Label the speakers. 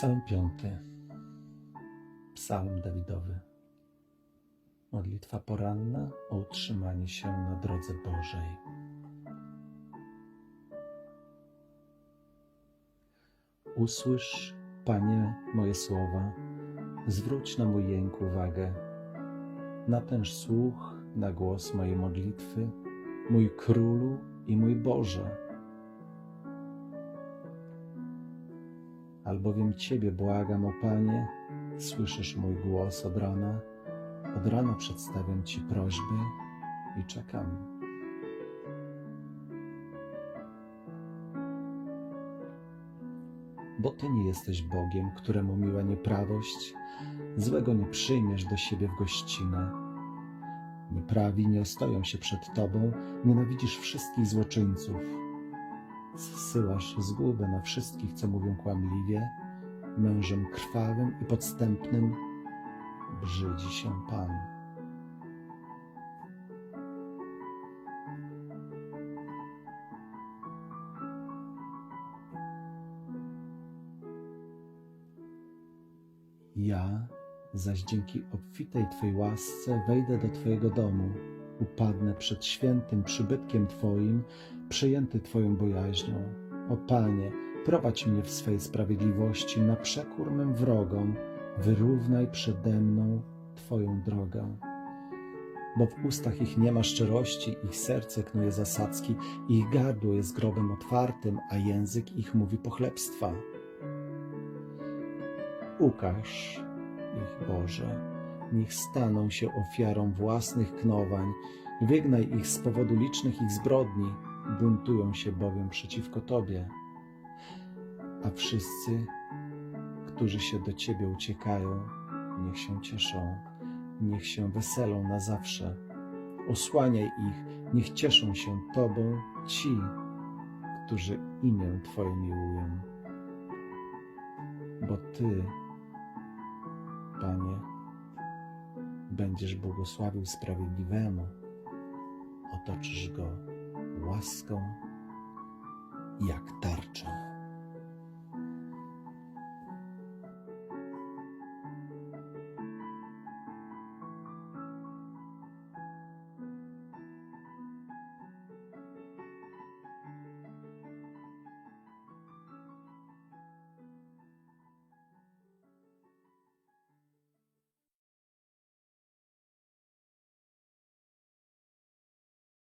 Speaker 1: Psalm piąty. Psalm Dawidowy. Modlitwa poranna o utrzymanie się na drodze Bożej. Usłysz, Panie, moje słowa, zwróć na mój jęk uwagę. Natęż słuch na głos mojej modlitwy, mój Królu i mój Boże. Albowiem Ciebie błagam, o Panie, słyszysz mój głos od rana, od rana przedstawiam Ci prośby i czekam. Bo Ty nie jesteś Bogiem, któremu miła nieprawość, złego nie przyjmiesz do siebie w gościnę. Nieprawi nie ostoją się przed Tobą, nienawidzisz wszystkich złoczyńców zsyłasz zgubę na wszystkich, co mówią kłamliwie, mężem krwawym i podstępnym brzydzi się Pan. Ja zaś dzięki obfitej Twej łasce wejdę do Twojego domu, upadnę przed świętym przybytkiem Twoim, przejęty Twoją bojaźnią. O Panie, prowadź mnie w swej sprawiedliwości na przekór mym wrogom, wyrównaj przede mną Twoją drogę. Bo w ustach ich nie ma szczerości, ich serce knuje zasadzki, ich gardło jest grobem otwartym, a język ich mówi pochlebstwa. Ukaż ich, Boże, niech staną się ofiarą własnych knowań, wygnaj ich z powodu licznych ich zbrodni, buntują się bowiem przeciwko Tobie. A wszyscy, którzy się do Ciebie uciekają, niech się cieszą, niech się weselą na zawsze. Osłaniaj ich, niech cieszą się Tobą ci, którzy imię Twoje miłują. Bo Ty, Panie, będziesz błogosławił sprawiedliwemu, otoczysz go łaską jak.